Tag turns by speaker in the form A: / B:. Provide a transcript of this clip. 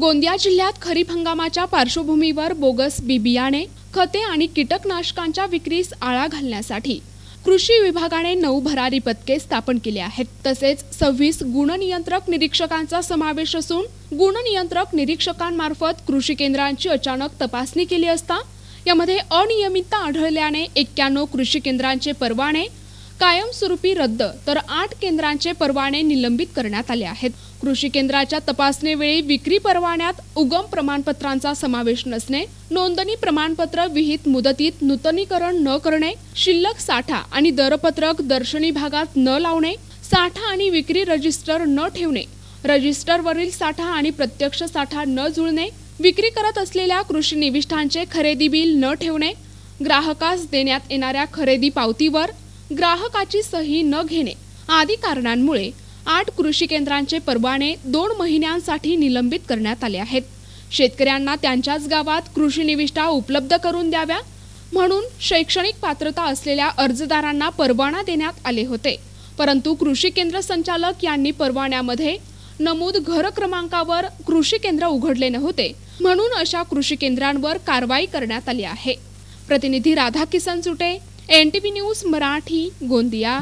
A: गोंदिया जिल्ह्यात खरीप हंगामाच्या पार्श्वभूमीवर बोगस बी बियाणे खते आणि कीटकनाशकांच्या विक्रीस आळा घालण्यासाठी कृषी विभागाने नऊ भरारी पथके स्थापन केली आहेत. तसेच सव्वीस गुणनियंत्रक निरीक्षकांचा समावेश असून गुणनियंत्रक निरीक्षकांमार्फत कृषी केंद्रांची अचानक तपासणी केली असता यामध्ये अनियमितता आढळल्याने एक्क्याण्णव कृषी केंद्रांचे परवाने कायमस्वरूपी रद्द तर आठ केंद्रांचे परवाने निलंबित करण्यात आले आहेत. कृषी केंद्राच्या तपासणीवेळी विक्री परवान्यात उगम प्रमाणपत्रांचा समावेश नसणे नोंदणी प्रमाणपत्र विहित मुदतीत नूतनीकरण न करणे शिल्लक साठा आणि दरपत्रक दर्शनी भागात न लावणे साठा आणि विक्री रजिस्टर न ठेवणे रजिस्टरवरील साठा आणि प्रत्यक्ष साठा न जुळणे विक्री करत असलेल्या कृषी निविष्ठांचे खरेदी बिल न ठेवणे ग्राहकास देण्यात येणाऱ्या खरेदी पावतीवर ग्राहकाची सही न घेणे आदी कारणांमुळे आठ कृषी केंद्रांचे परवाने दोन महिन्यांसाठी निलंबित करण्यात आले आहेत. शेतकऱ्यांना त्यांच्याच गावात कृषी निविष्ठा उपलब्ध करून द्याव्या म्हणून शैक्षणिक पात्रता असलेल्या अर्जदारांना परवाना देण्यात आले होते. परंतु कृषी केंद्र संचालक यांनी परवान्यामध्ये नमूद घर क्रमांकावर कृषी केंद्र उघडले नव्हते म्हणून अशा कृषी केंद्रांवर कारवाई करण्यात आली आहे. प्रतिनिधी Radha Kisan Sute N T V news Marathi Gondia.